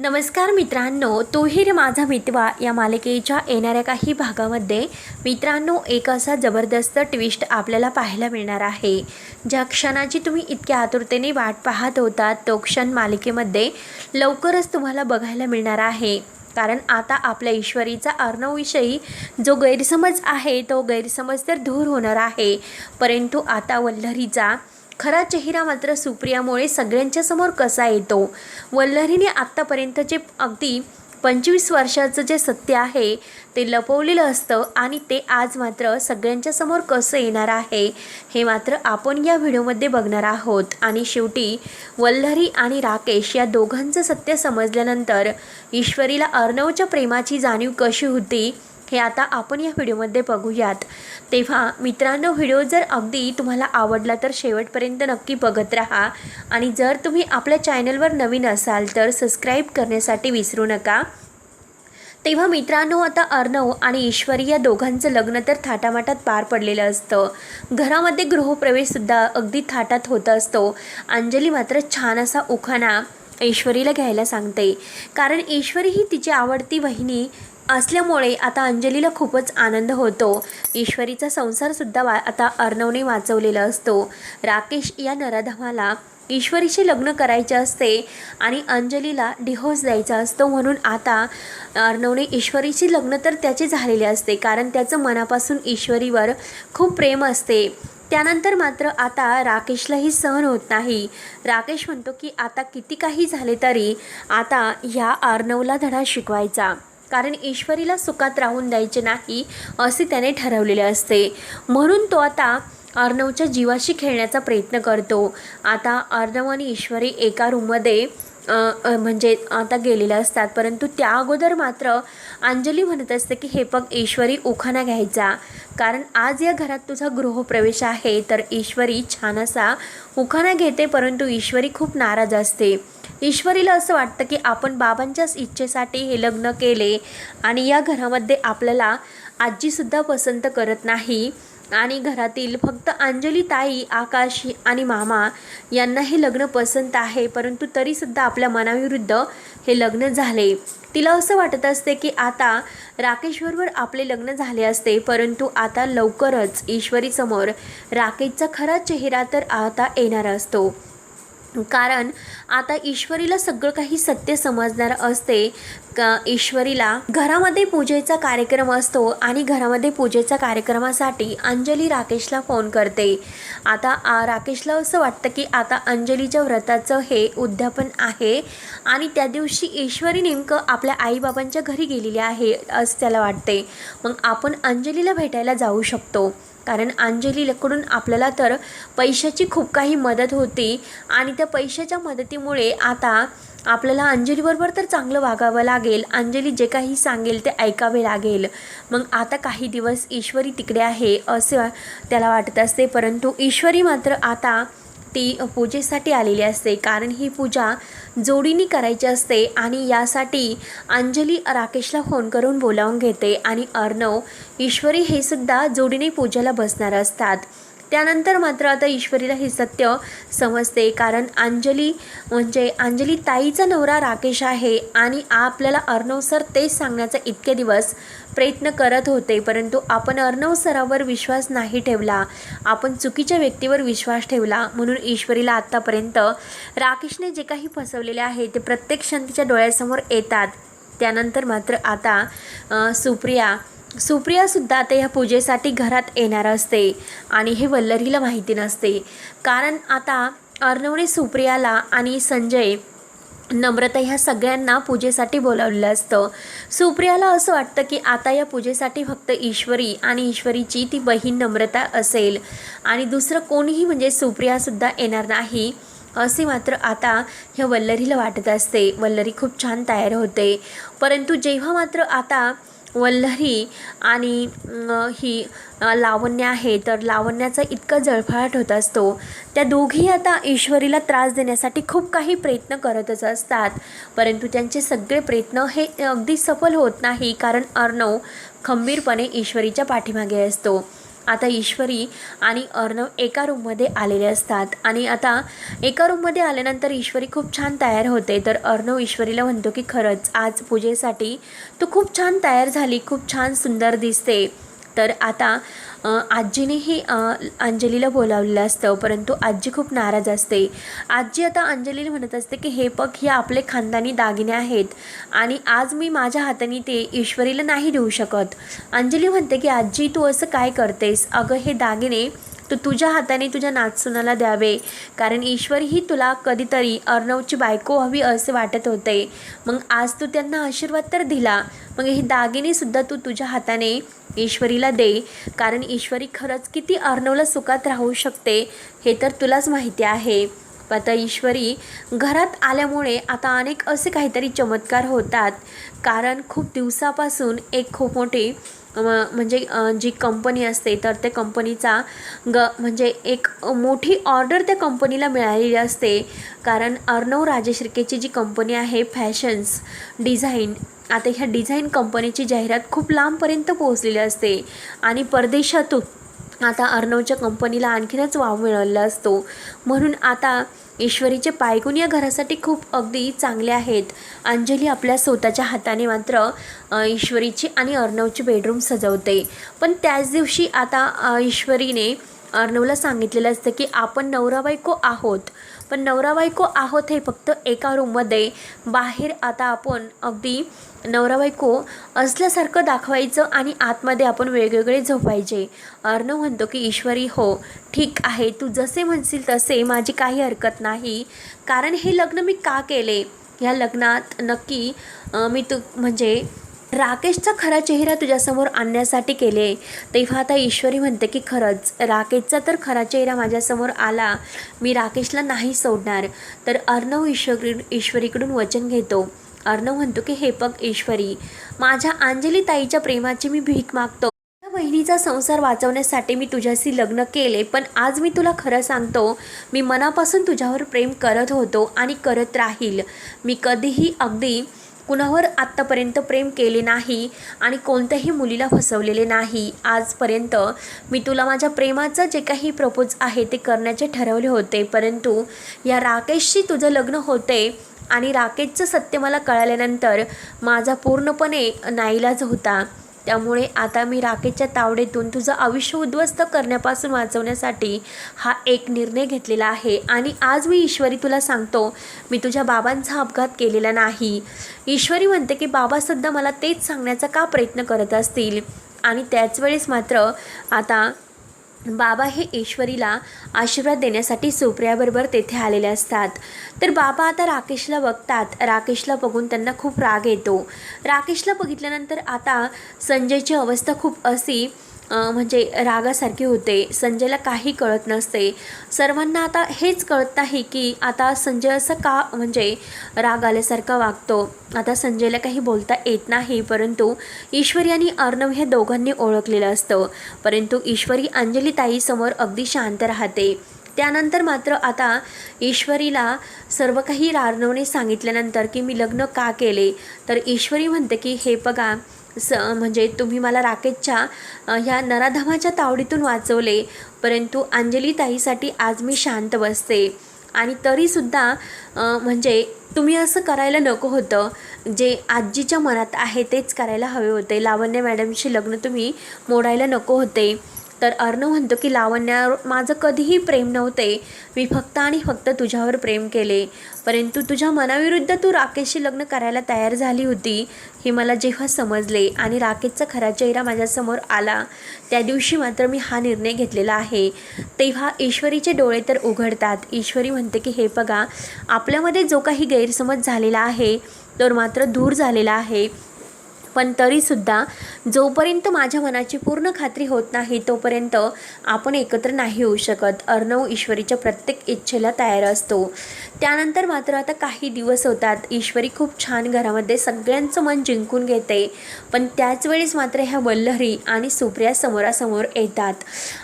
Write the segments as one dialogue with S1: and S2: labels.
S1: नमस्कार मित्रांनो तोही रे माझा मितवा या मालिकेच्या येणाऱ्या काही भागामध्ये. मित्रांनो एक असा जबरदस्त ट्विस्ट आपल्याला पाहायला मिळणार आहे. ज्या क्षणाची तुम्ही इतक्या आतुरतेने वाट पाहत होता तो क्षण मालिकेमध्ये लवकरच तुम्हाला बघायला मिळणार आहे. कारण आता आपल्या ईश्वरीचा अर्णवविषयी जो गैरसमज आहे तो गैरसमज तर दूर होणार आहे. परंतु आता वल्लरीचा खरा चेहरा मात्र सुप्रियामुळे सगळ्यांच्या समोर कसा येतो? वल्लरीने आत्तापर्यंतचे अगदी पंचवीस वर्षाचं जे सत्य आहे ते लपवलेलं असतं आणि ते आज मात्र सगळ्यांच्या समोर कसं येणार आहे हे मात्र आपण या व्हिडिओमध्ये बघणार आहोत. आणि शेवटी वल्लरी आणि राकेश या दोघांचं सत्य समजल्यानंतर ईश्वरीला अर्णवच्या प्रेमाची जाणीव कशी होती हे आता आपण या व्हिडिओमध्ये बघूयात. तेव्हा मित्रांनो व्हिडिओ जर अगदी तुम्हाला आवडला तर शेवटपर्यंत नक्की बघत राहा. आणि जर तुम्ही आपल्या चॅनलवर नवीन असाल तर सबस्क्राईब करण्यासाठी विसरू नका. तेव्हा मित्रांनो आता अर्णव आणि ईश्वरी या दोघांचं लग्न तर थाटामाटात पार पडलेलं असतं. घरामध्ये गृहप्रवेशसुद्धा अगदी थाटात होत असतो. अंजली मात्र छान असा उखाणा ईश्वरीला घ्यायला सांगते. कारण ईश्वरी ही तिची आवडती वहिनी असल्यामुळे आता अंजलीला खूपच आनंद होतो. ईश्वरीचा संसारसुद्धा वा आता अर्णवने वाचवलेला असतो. राकेश या नराधमाला ईश्वरीशी लग्न करायचे असते आणि अंजलीला डिहोस द्यायचा असतो म्हणून आता अर्णवने ईश्वरीशी लग्न तर त्याचे झालेले असते कारण त्याचं मनापासून ईश्वरीवर खूप प्रेम असते. त्यानंतर मात्र आता राकेशलाही सहन होत नाही. राकेश म्हणतो की आता किती काही झाले तरी आता ह्या अर्णवला धडा शिकवायचा. कारण ईश्वरीला सुखात राहून द्यायचे नाही असे त्याने ठरवलेले असते. म्हणून तो आता अर्णवच्या जीवाशी खेळण्याचा प्रयत्न करतो. आता अर्णव आणि ईश्वरी एका रूममध्ये म्हणजे आता गेलेले असतात. परंतु त्या अगोदर मात्र अंजली म्हणत असते की हे बघ ईश्वरी उखाणा घ्यायचा. कारण आज या घरात तुझा गृहप्रवेश आहे तर ईश्वरी छान असा उखाणा घेते परंतु ईश्वरी खूप नाराज असते. ईश्वरीला असं वाटतं की आपण बाबांच्याच इच्छेसाठी हे लग्न केले आणि या घरामध्ये आपल्याला आजीसुद्धा पसंत करत नाही. आणि घरातील फक्त अंजली ताई आकाश आणि मामा यांना हे लग्न पसंत आहे. परंतु तरीसुद्धा आपल्या मनाविरुद्ध हे लग्न झाले. तिला असं वाटत असते की आता राकेशबरोबर आपले लग्न झाले असते परंतु आता लवकरच ईश्वरीसमोर राकेशचा खरा चेहरा तर आता येणार असतो. कारण आता ईश्वरीला सगळं काही सत्य समजणार असते. का ईश्वरीला घरामध्ये पूजेचा कार्यक्रम असतो आणि घरामध्ये पूजेच्या कार्यक्रमासाठी अंजली राकेशला फोन करते. आता आ, राकेशला असं वाटतं की आता अंजलीच्या व्रताचं हे उद्यापन आहे आणि त्या दिवशी ईश्वरी नेमकं आपल्या आईबाबांच्या घरी गेलेली आहे असं त्याला वाटते. मग आपण अंजलीला भेटायला जाऊ शकतो. कारण अंजलीकडून आपल्याला तर पैशाची खूप काही मदत होती आणि त्या पैशाच्या मदतीमुळे आता आपल्याला अंजलीबरोबर तर चांगलं वागावं लागेल. अंजली जे काही सांगेल ते ऐकावे लागेल. मग आता काही दिवस ईश्वरी तिकडे आहे असे त्याला वाटत असते. परंतु ईश्वरी मात्र आता ती पूजेसाठी आलेली असते. कारण ही पूजा जोडीने करायची असते आणि यासाठी अंजली राकेशला फोन करून बोलावून घेते आणि अर्णव ईश्वरी हे सुद्धा जोडीने पूजेला बसणार असतात. त्यानंतर मात्र आता ईश्वरीला हे सत्य समजते कारण अंजली म्हणजे अंजली ताईचा नवरा राकेश आहे आणि आपल्याला अर्णव सर तेच सांगण्याचा इतके दिवस प्रयत्न करत होते परंतु आपण अर्णव सरावर विश्वास नाही ठेवला. आपण चुकीच्या व्यक्तीवर विश्वास ठेवला म्हणून ईश्वरीला आत्तापर्यंत राकेशने जे काही फसवलेले आहे ते प्रत्येक क्षण तिच्या डोळ्यासमोर येतात. त्यानंतर मात्र आता सुप्रिया सुप्रियासुद्धा आता ह्या पूजेसाठी घरात येणार असते आणि हे वल्लरीला माहिती नसते. कारण आता अर्णवने सुप्रियाला आणि संजय नम्रता ह्या सगळ्यांना पूजेसाठी बोलावलेलं असतं. सुप्रियाला असं वाटतं की आता या पूजेसाठी फक्त ईश्वरी आणि ईश्वरीची ती बहीण नम्रता असेल. आणि दुसरं कोणीही म्हणजे सुप्रियासुद्धा येणार नाही असे मात्र आता ह्या वल्लरीला वाटत असते. वल्लरी खूप छान तयार होते. परंतु जेव्हा मात्र आता वल्लरी आणि ही लावण्य आहे. तर लावण्याचा इतका जळफळाट होत असतो. त्या दोघी आता ईश्वरीला त्रास देण्यासाठी खूप काही प्रयत्न करतच असतात. परंतु त्यांचे सगळे प्रयत्न हे अगदी सफल होत नाही. कारण अर्णव खंबीरपणे ईश्वरीच्या पाठीमागे असतो. आता ईश्वरी आणि अर्णव एका रूममध्ये आलेले असतात. आणि आता एका रूममध्ये आल्यानंतर ईश्वरी खूप छान तयार होते. तर अर्णव ईश्वरीला म्हणतो की खरंच आज पूजेसाठी तू खूप छान तयार झाली. खूप छान सुंदर दिसते. तर आता आजीनेही अंजलीला बोलावलेलं असतं परंतु आजी खूप नाराज असते. आजी आता अंजलीला म्हणत असते की हे बघ हे आपले खानदानी दागिने आहेत आणि आज मी माझ्या हाताने ते ईश्वरीला नाही देऊ शकत. अंजली म्हणते की आजी तू असं काय करतेस? अगं हे दागिने तू तुझ्या हाताने तुझ्या नाचसुनाला द्यावे कारण ईश्वर ही तुला कधीतरी अर्णवची बायको हवी असे वाटत होते. मग आज तू त्यांना आशीर्वाद तर दिला मग हे दागिनेसुद्धा तू तुझ्या हाताने ईश्वरीला दे. कारण ईश्वरी खरंच किती अर्णवला सुखात राहू शकते हे तर तुलाच माहिती आहे. आता ईश्वरी घरात आल्यामुळे आता अनेक असे काहीतरी चमत्कार होतात. कारण खूप दिवसापासून एक खूप मोठी म्हणजे जी कंपनी असते तर त्या कंपनीचा ग म्हणजे एक मोठी ऑर्डर त्या कंपनीला मिळालेली असते. कारण अर्णव राजेशिर्केची जी कंपनी आहे फॅशन्स डिझाईन आता ह्या डिझाईन कंपनीची जाहिरात खूप लांबपर्यंत पोहोचलेली असते. आणि परदेशातून आता अर्णवच्या कंपनीला आणखीनच वाव मिळालेला असतो. म्हणून आता ईश्वरीचे पायगुण या घरासाठी खूप अगदी चांगले आहेत. अंजली आपल्या स्वतःच्या हाताने मात्र ईश्वरीची आणि अर्णवची बेडरूम सजवते. पण त्याच दिवशी आता ईश्वरीने अर्णवला सांगितलेलं असतं की आपण नवरा बायको आहोत. पण नवरा बायको आहोत हे फक्त एका रूममध्ये बाहेर आता आपण अगदी नवरा बायको असल्यासारखं दाखवायचं आणि आतमध्ये आपण वेगवेगळे झोपायचे. अर्णव म्हणतो की ईश्वरी हो ठीक आहे. तू जसे म्हणशील तसे माझी काही हरकत नाही. कारण हे लग्न मी का केले? ह्या लग्नात नक्की मी तू म्हणजे राकेशचा खरा चेहरा तुझ्यासमोर आणण्यासाठी केले. तेव्हा आता ईश्वरी म्हणते की खरंच राकेशचा तर खरा चेहरा माझ्यासमोर आला. मी राकेशला नाही सोडणार. तर अर्णव ईश्वरी ईश्वरीकडून वचन घेतो. अर्णव म्हणतो की हे पग ईश्वरी माझ्या अंजली ताईच्या प्रेमाची मी भीक मागतो. माझ्या बहिणीचा संसार वाचवण्यासाठी मी तुझ्याशी लग्न केले पण आज मी तुला खरं सांगतो मी मनापासून तुझ्यावर प्रेम करत होतो आणि करत राहील. मी कधीही अगदी कुणावर आत्तापर्यंत प्रेम केले नाही आणि कोणत्याही मुलीला फसवलेले नाही. आजपर्यंत मी तुला माझ्या प्रेमाचं जे काही प्रपोज आहे ते करण्याचे ठरवले होते. परंतु या राकेशशी तुझं लग्न होते आणि राकेशचं सत्य मला कळाल्यानंतर माझा पूर्णपणे नाईलाज होता. त्यामुळे आता मी राकेशच्या तावडीतून तुझं आयुष्य उद्ध्वस्त करण्यापासून वाचवण्यासाठी हा एक निर्णय घेतलेला आहे. आणि आज मी ईश्वरी तुला सांगतो मी तुझ्या बाबांचा अपघात केलेला नाही. ईश्वरी म्हणते की बाबासुद्धा मला तेच सांगण्याचा का प्रयत्न करत असतील? आणि त्याच वेळेस मात्र आता बाबा हे ईश्वरीला आशीर्वाद देण्यासाठी सुप्रियाबरोबर तेथे आलेले असतात. तर बाबा आता राकेशला बघतात. राकेशला बघून त्यांना खूप राग येतो. राकेशला बघितल्यानंतर आता संजयची अवस्था खूप अशी म्हणजे रागासारखे होते. संजयला काही कळत नसते. सर्वांना आता हेच कळत नाही की आता संजय असं का म्हणजे राग आल्यासारखा वागतो. आता संजयला काही बोलता येत नाही परंतु ईश्वरी आणि अर्णव हे दोघांनी ओळखलेलं असतं. परंतु ईश्वरी अंजली ताईसमोर अगदी शांत राहते. त्यानंतर मात्र आता ईश्वरीला सर्व काही रार्णवने सांगितल्यानंतर की मी लग्न का केले? तर ईश्वरी म्हणते की हे बघा स म्हणजे तुम्ही मला राकेशच्या ह्या नराधमाच्या तावडीतून वाचवले. परंतु अंजली ताईसाठी आज मी शांत बसते. आणि तरीसुद्धा म्हणजे तुम्ही असं करायला नको होतं. जे आजीच्या मनात आहे तेच करायला हवे होते. लावण्य मॅडमशी लग्न तुम्ही मोडायला नको होते. तर अर्णव म्हणतो की लावण्यावर माझं कधीही प्रेम नव्हते. मी फक्त आणि फक्त तुझ्यावर प्रेम केले. परंतु तुझ्या मनाविरुद्ध तू राकेशशी लग्न करायला तयार झाली होती हे मला जेव्हा समजले आणि राकेशचा खरा चेहरा माझ्यासमोर आला त्या दिवशी मात्र मी हा निर्णय घेतलेला आहे. तेव्हा ईश्वरीचे डोळे तर उघडतात. ईश्वरी म्हणते की हे बघा आपल्यामध्ये जो काही गैरसमज झालेला आहे तर मात्र दूर झालेला आहे. पण तरीसुद्धा जोपर्यंत माझ्या मनाची पूर्ण खात्री होत नाही तोपर्यंत आपण एकत्र नाही होऊ शकत. अर्णव ईश्वरीच्या प्रत्येक इच्छेला तयार असतो. त्यानंतर मात्र आता काही दिवस होतात. ईश्वरी खूप छान घरामध्ये सगळ्यांचं मन जिंकून घेते. पण त्याच वेळेस मात्र ह्या वल्लरी आणि सुप्रिया समोरासमोर येतात.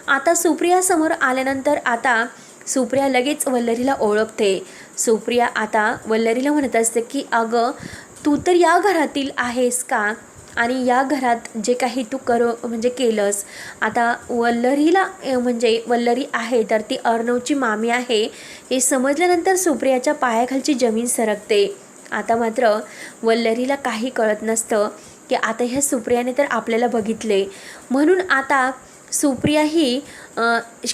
S1: आता सुप्रिया समोर आल्यानंतर आता सुप्रिया लगेच वल्लरीला ओळखते. सुप्रिया आता वल्लरीला म्हणत असते की अगं तू तर या घरातील आहेस का? आणि या घरात जे काही तू कर म्हणजे केलंस आता वल्लरीला म्हणजे वल्लरी आहे तर ती अर्णवची मामी आहे हे समजल्यानंतर सुप्रियाच्या पायाखालची जमीन सरकते. आता मात्र वल्लरीला काही कळत नसतं की आता ह्या सुप्रियाने तर आपल्याला बघितले. म्हणून आता सुप्रिया ही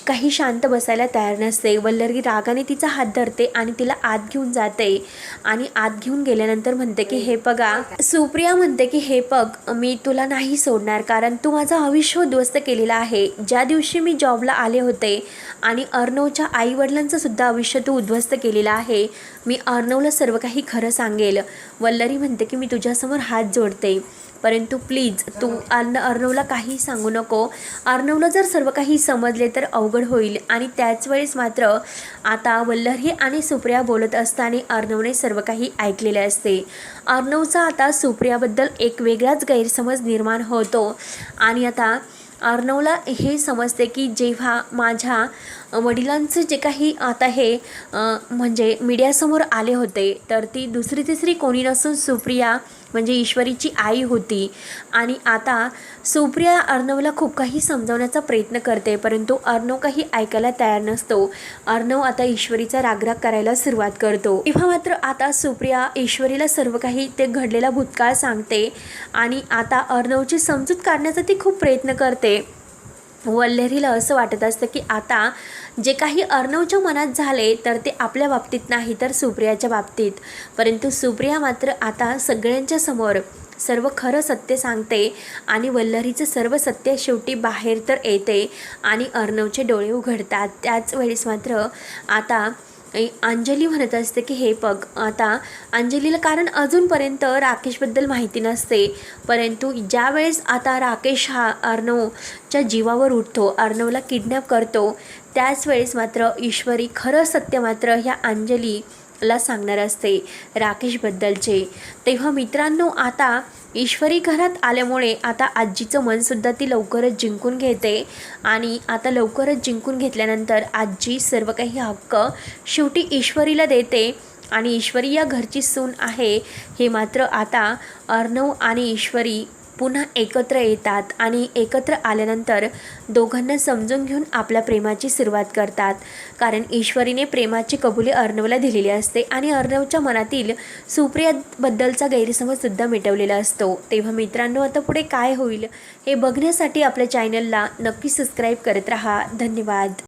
S1: काही शांत बसायला तयार नसते. वल्लरी रागाने तिचा हात धरते आणि तिला आत घेऊन जाते. आणि आत घेऊन गेल्यानंतर म्हणते की हे बघा सुप्रिया म्हणते की हे बघ मी तुला नाही सोडणार कारण तू माझं आयुष्य उद्ध्वस्त केलेलं आहे. ज्या दिवशी मी जॉबला आले होते आणि अर्णवच्या आईवडिलांचं सुद्धा आयुष्य तू उद्ध्वस्त केलेलं आहे मी अर्णवला सर्व काही खरं सांगेल. वल्लरी म्हणते की मी तुझ्यासमोर हात जोडते. परंतु प्लीज तू अर्ण अर्णवला काही सांगू नको. अर्णवला जर सर्व काही समजले तर अवघड होईल. आणि त्याच वेळेस मात्र आता वल्लरी आणि सुप्रिया बोलत असताना अर्णवने सर्व काही ऐकलेले असते. अर्णवचा आता सुप्रियाबद्दल एक वेगळाच गैरसमज निर्माण होतो. आणि आता अर्णवला हे समजते की जेव्हा माझ्या वडिलांचं जे काही आता हे म्हणजे मीडियासमोर आले होते तर ती दुसरी तिसरी कोणी नसून सुप्रिया म्हणजे ईश्वरीची आई होती. आणि आता सुप्रिया अर्णवला खूप काही समजवण्याचा प्रयत्न करते परंतु अर्णव काही ऐकायला तयार नसतो. अर्णव आता ईश्वरीचा रागराग करायला सुरुवात करतो. तेव्हा मात्र आता सुप्रिया ईश्वरीला सर्व काही ते घडलेला भूतकाळ सांगते आणि आता अर्णवची समजूत काढण्याचा ती खूप प्रयत्न करते. वल्हेरीला असं वाटत असतं की आता जे काही अर्णवच्या मनात झाले तर ते आपल्या बाबतीत नाही तर सुप्रियाच्या बाबतीत. परंतु सुप्रिया मात्र आता सगळ्यांच्या समोर सर्व खरं सत्य सांगते आणि वल्लरीचं सर्व सत्य शेवटी बाहेर तर येते आणि अर्णवचे डोळे उघडतात. त्याच वेळेस मात्र आता अंजली म्हणत असते की हे बघ आता अंजलीला कारण अजूनपर्यंत राकेशबद्दल माहिती नसते. परंतु ज्यावेळेस आता राकेश हा अर्णवच्या जीवावर उठतो अर्णवला किडनॅप करतो त्याच वेळेस मात्र ईश्वरी खरं सत्य मात्र ह्या ला सांगणार असते राकेशबद्दलचे. तेव्हा मित्रांनो आता ईश्वरी घरात आल्यामुळे आता आजीचं मनसुद्धा ती लवकरच जिंकून घेते. आणि आता लवकरच जिंकून घेतल्यानंतर आजी सर्व काही हक्क शेवटी ईश्वरीला देते. आणि ईश्वरी या घरची सून आहे. हे मात्र आता अर्णव आणि ईश्वरी पुन्हा एकत्र येतात आणि एकत्र आल्यानंतर दोघांना समजून घेऊन आपल्या प्रेमाची सुरुवात करतात. कारण ईश्वरीने प्रेमाची कबुली अर्णवला दिलेली असते आणि अर्णवच्या मनातील सुप्रियाबद्दलचा गैरसमजसुद्धा मिटवलेला असतो. तेव्हा मित्रांनो आता पुढे काय होईल हे बघण्यासाठी आपल्या चॅनलला नक्की सबस्क्राईब करत राहा. धन्यवाद.